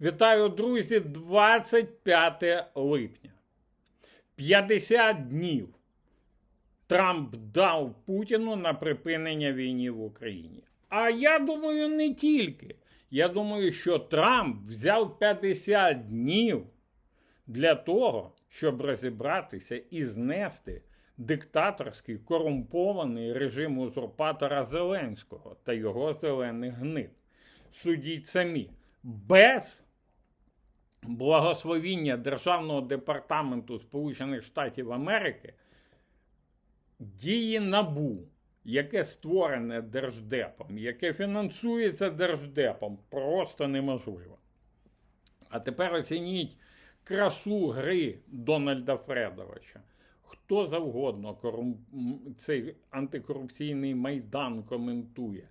Вітаю, друзі, 25 липня. 50 днів Трамп дав Путіну на припинення війни в Україні. А я думаю, не тільки. Я думаю, що Трамп взяв 50 днів для того, щоб розібратися і знести диктаторський корумпований режим узурпатора Зеленського та його зелених гнид. Судіть самі. Без благословіння Державного департаменту Сполучених Штатів Америки дії НАБУ, яке створене Держдепом, яке фінансується Держдепом, просто неможливо. А тепер оцініть красу гри Дональда Фредовича. Хто завгодно корум... цей антикорупційний майдан коментує.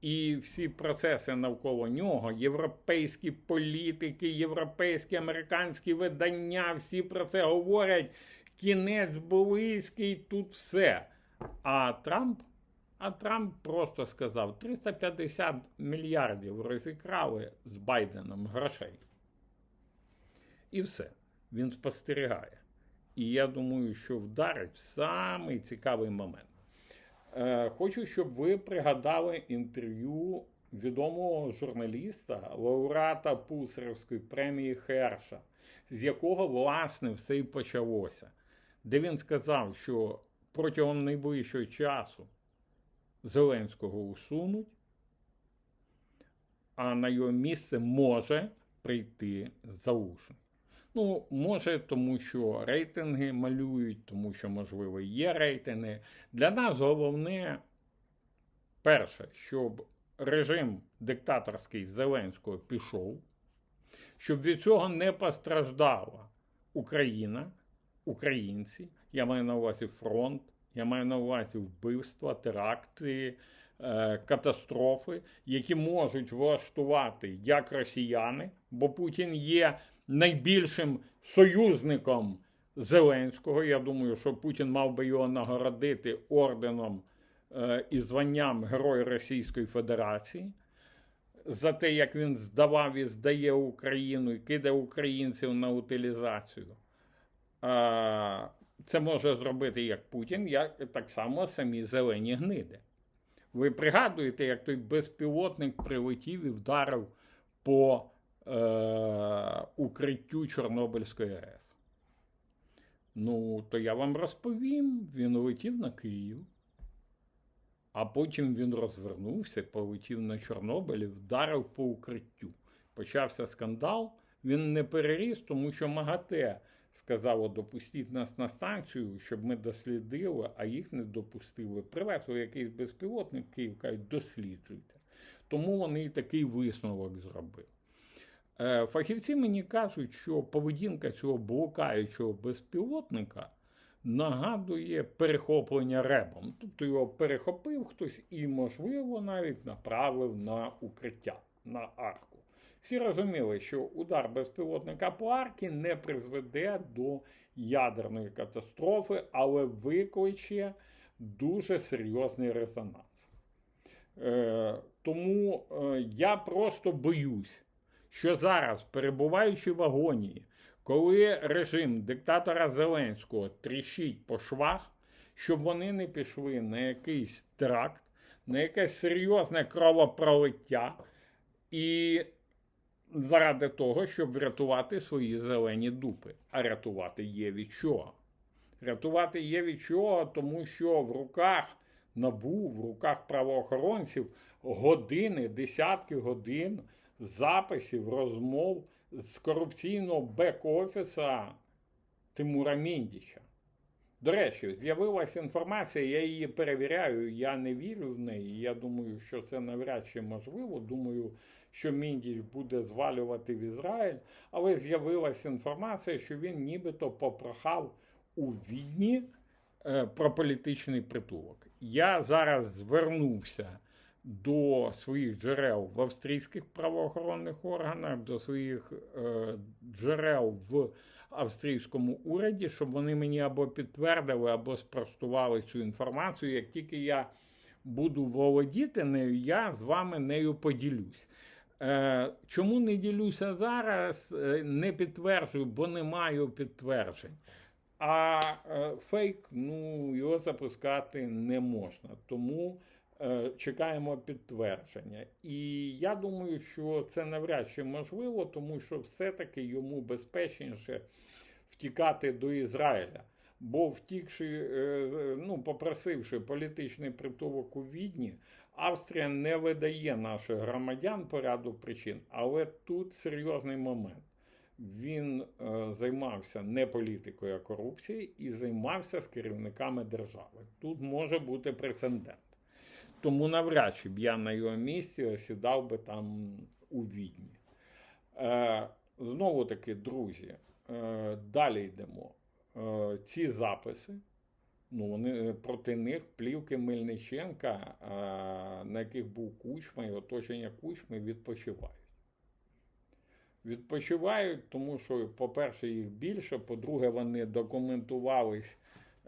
І всі процеси навколо нього, європейські політики, європейські американські видання, всі про це говорять. Кінець близький, тут все. А Трамп, а Трамп просто сказав: 350 мільярдів розікрали з Байденом грошей. І все. Він спостерігає. І я думаю, що вдарить в самий цікавий момент. Е, Хочу, щоб ви пригадали інтерв'ю відомого журналіста, лауреата Пусарівської премії Херша, з якого, власне, все і почалося, де він сказав, що протягом найближчого часу Зеленського усунуть, а на його місце може прийти Залужний. Ну, може, тому що рейтинги малюють, тому що, можливо, є рейтинги. Для нас головне, перше, щоб режим диктаторський Зеленського пішов, щоб від цього не постраждала Україна, українці. Я маю на увазі фронт, я маю на увазі вбивства, теракти, е, катастрофи, які можуть влаштувати як росіяни, бо Путін є найбільшим союзником Зеленського. Я думаю, що Путін мав би його нагородити орденом е, і званням Герой Російської Федерації. За те, як він здавав і здає Україну і кидає українців на утилізацію. Це може зробити як Путін, як так само самі зелені гниди. Ви пригадуєте, як той безпілотник прилетів і вдарив по е, укриттю Чорнобильської АЕС. Ну, то я вам розповім, він летів на Київ, а потім він розвернувся, полетів на Чорнобиль і вдарив по укриттю. Почався скандал. Він не переріс, тому що МАГАТЕ сказало, допустіть нас на станцію, щоб ми дослідили, а їх не допустили. Привезли якийсь безпілотник Київ, кажуть, досліджуйте. Тому вони і такий висновок зробили. Е, Фахівці мені кажуть, що поведінка цього блукаючого безпілотника нагадує перехоплення ребом. Тобто його перехопив хтось і, можливо, навіть направив на укриття, на арку. Всі розуміли, що удар безпілотника по аркі не призведе до ядерної катастрофи, але викличе дуже серйозний резонанс. Е, тому е, я просто боюсь, що зараз, перебуваючи в агонії, коли режим диктатора Зеленського тріщить по швах, щоб вони не пішли на якийсь теракт, на якесь серйозне кровопролиття і заради того, щоб врятувати свої зелені дупи. А рятувати є від чого. Рятувати є від чого, тому що в руках набу, в руках правоохоронців години, десятки годин записів, розмов з корупційного бек-офіса Тимура Міндіча. До речі, з'явилася інформація, я її перевіряю, я не вірю в неї. Я думаю, що це навряд чи можливо. Думаю, що Міндіч буде звалювати в Ізраїль, але з'явилася інформація, що він нібито попрохав у Відні про політичний притулок. Я зараз звернувся до своїх джерел в австрійських правоохоронних органах, до своїх е, джерел в австрійському уряді, щоб вони мені або підтвердили, або спростували цю інформацію. Як тільки я буду володіти нею, я з вами нею поділюсь. Е, чому не ділюся зараз? Е, Не підтверджую, бо не маю підтверджень. А е, фейк, ну, його запускати не можна. Тому е, чекаємо підтвердження. І я думаю, що це навряд чи можливо, тому що все-таки йому безпечніше втікати до Ізраїля. Бо втікши, е, ну, попросивши політичний притулок у Відні, Австрія не видає наших громадян по ряду причин. Але тут серйозний момент. Він е, займався не політикою, а корупцією і займався з керівниками держави. Тут може бути прецедент. Тому навряд чи б я на його місці осідав би там у Відні. Е, знову таки, друзі, е, далі йдемо. Е, ці записи, ну, вони проти них плівки Мельниченка, е, на яких був Кучма і оточення Кучми, відпочивають. Відпочивають, тому що, по-перше, їх більше, по-друге, вони документувались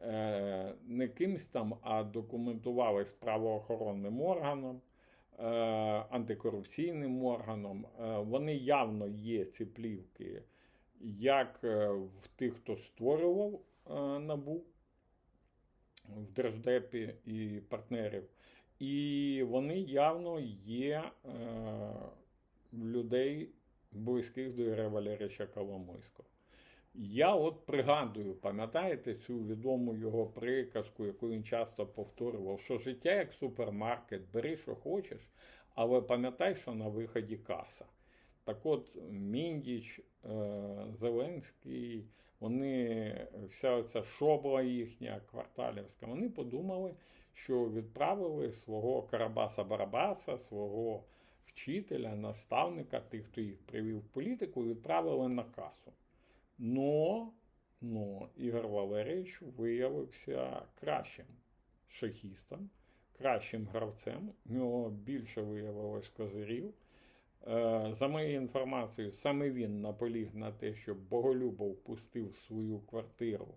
е, не кимсь там, а документувались правоохоронним органом, е, антикорупційним органом. Е, вони явно є ці плівки, як е, в тих, хто створював е, набу в Держдепі і партнерів, і вони явно є е, в людей близьких до Ігоря Валерійовича Коломойського. Я от пригадую, пам'ятаєте цю відому його приказку, яку він часто повторював, що життя як супермаркет, бери, що хочеш, але пам'ятай, що на виході каса. Так от Міндіч, е, Зеленський, вони, вся оця шобла їхня, кварталівська, вони подумали, що відправили свого Карабаса-Барабаса, свого вчителя, наставника, тих, хто їх привів в політику, відправили на касу. Но, но Ігор Валерійович виявився кращим шахістом, кращим гравцем. У нього більше виявилось козирів. Е, За моєю інформацією, саме він наполіг на те, щоб Боголюбов пустив свою квартиру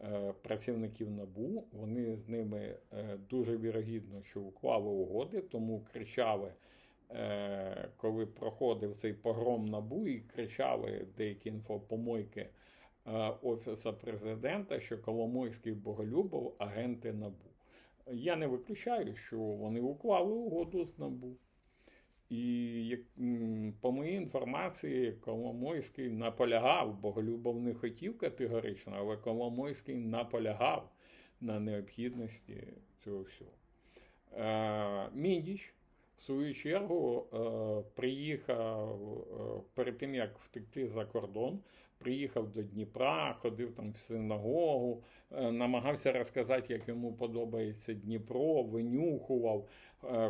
е, працівників НАБУ. Вони з ними е, дуже вірогідно, що уклали угоди, тому кричали, коли проходив цей погром НАБУ, і кричали деякі інфопомойки е, Офіса президента, що Коломойський Боголюбов агенти НАБУ. Я не виключаю, що вони уклали угоду з НАБУ. І по моїй інформації, Коломойський наполягав, Боголюбов не хотів категорично, але Коломойський наполягав на необхідності цього всього. Е, Міндіч, свою чергу, е, приїхав е, перед тим, як втекти за кордон, приїхав до Дніпра, ходив там в синагогу, е, намагався розказати, як йому подобається Дніпро, винюхував,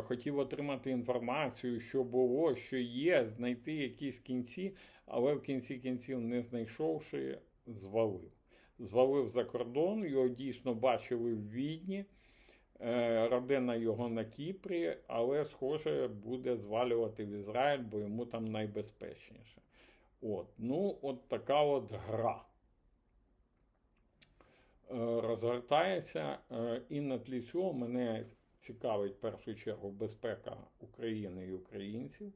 хотів отримати інформацію, що було, що є, знайти якісь кінці, але в кінці кінців, не знайшовши, звалив. Звалив за кордон, його дійсно бачили в Відні. Е, Родина його на Кіпрі, але, схоже, буде звалювати в Ізраїль, бо йому там найбезпечніше. От, ну, от така от гра. Е, Розгортається, е, і на тлі цього мене цікавить в першу чергу безпека України і українців,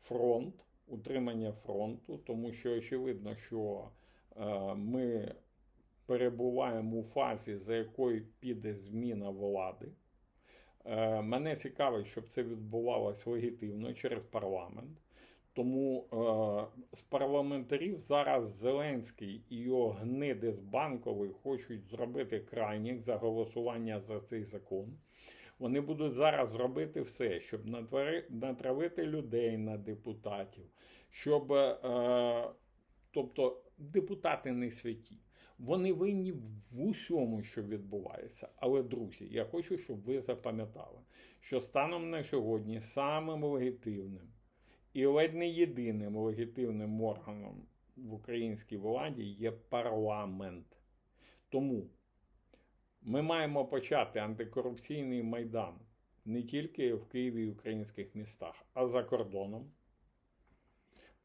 фронт, утримання фронту, тому що очевидно, що ми перебуваємо у фазі, за якою піде зміна влади. Е, Мене цікавить, щоб це відбувалося легітимно через парламент. Тому е, з парламентарів зараз Зеленський і його гниди з банкової хочуть зробити крайніх за голосування за цей закон. Вони будуть зараз робити все, щоб натравити людей на депутатів, щоб, е, тобто, депутати не святі. Вони винні в усьому, що відбувається. Але, друзі, я хочу, щоб ви запам'ятали, що станом на сьогодні самим легітимним і ледь не єдиним легітимним органом в українській владі є парламент. Тому ми маємо почати антикорупційний майдан не тільки в Києві і українських містах, а за кордоном,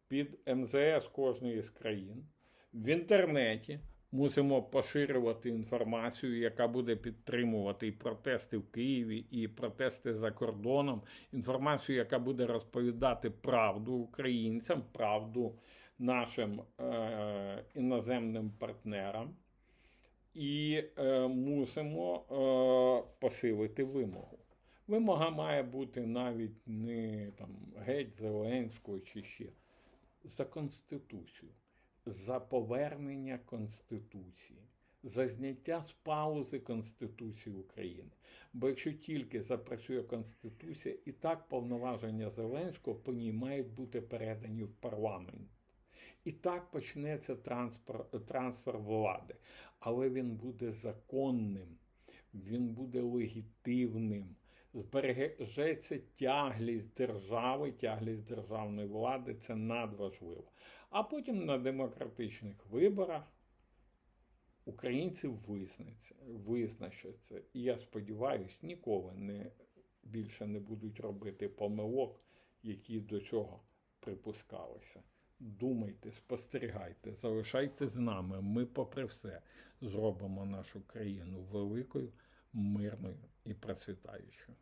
під МЗС кожної з країн, в інтернеті, Мусимо поширювати інформацію, яка буде підтримувати і протести в Києві, і протести за кордоном. Інформацію, яка буде розповідати правду українцям, правду нашим е- іноземним партнерам. І е, мусимо е, посилити вимогу. Вимога має бути навіть не там, геть Зеленського чи ще за Конституцію, за повернення Конституції, за зняття з паузи Конституції України. Бо якщо тільки запрацює Конституція, і так повноваження Зеленського по ній мають бути передані в парламент. І так почнеться трансфер, трансфер влади. Але він буде законним, він буде легітимним, збережеться тяглість держави, тяглість державної влади це надважливо. А потім на демократичних виборах українці визначаться. І я сподіваюся, ніколи не, більше не будуть робити помилок, які до цього припускалися. Думайте, спостерігайте, залишайте з нами. Ми, попри все, зробимо нашу країну великою, мирною і процвітаючою.